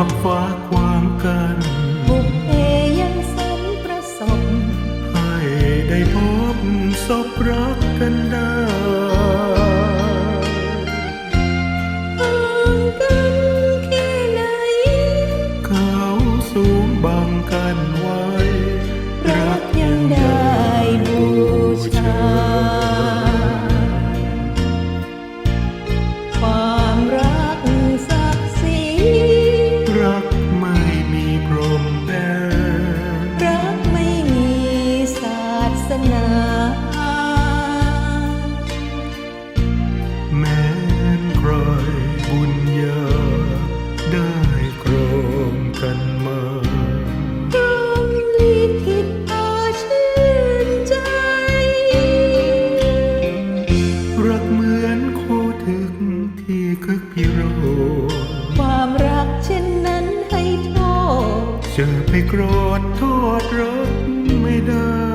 อบฟ้าความเกิน จะไปโกรธโทษรักไม่ได้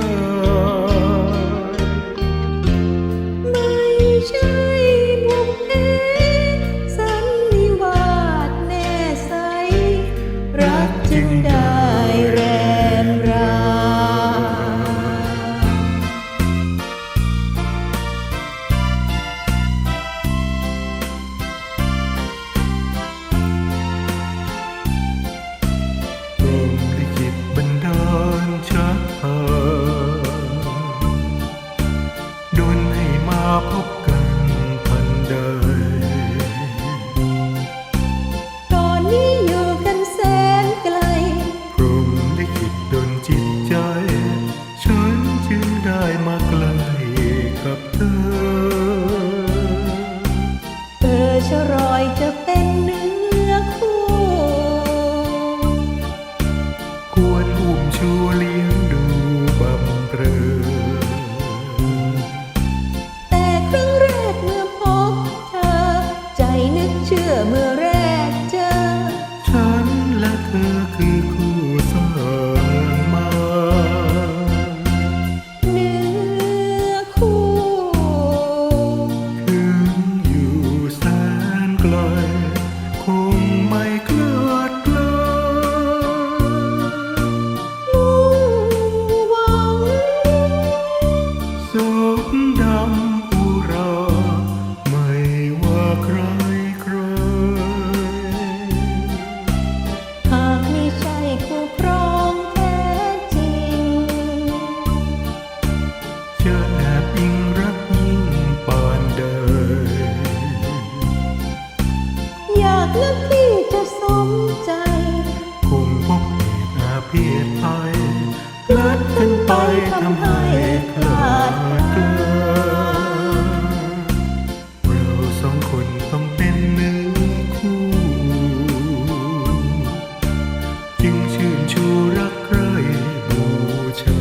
ลคงไม่เคลือดกลามุ่งหวังสุข อยากเลือกที่จะสมใจคุมพบเหตุอาเพียรไปเลิดขึ้นไปทำให้ขาดเดือเราสองคนต้องเป็นหนึ่งคู่ จึงชื่นชูรักใครบูชา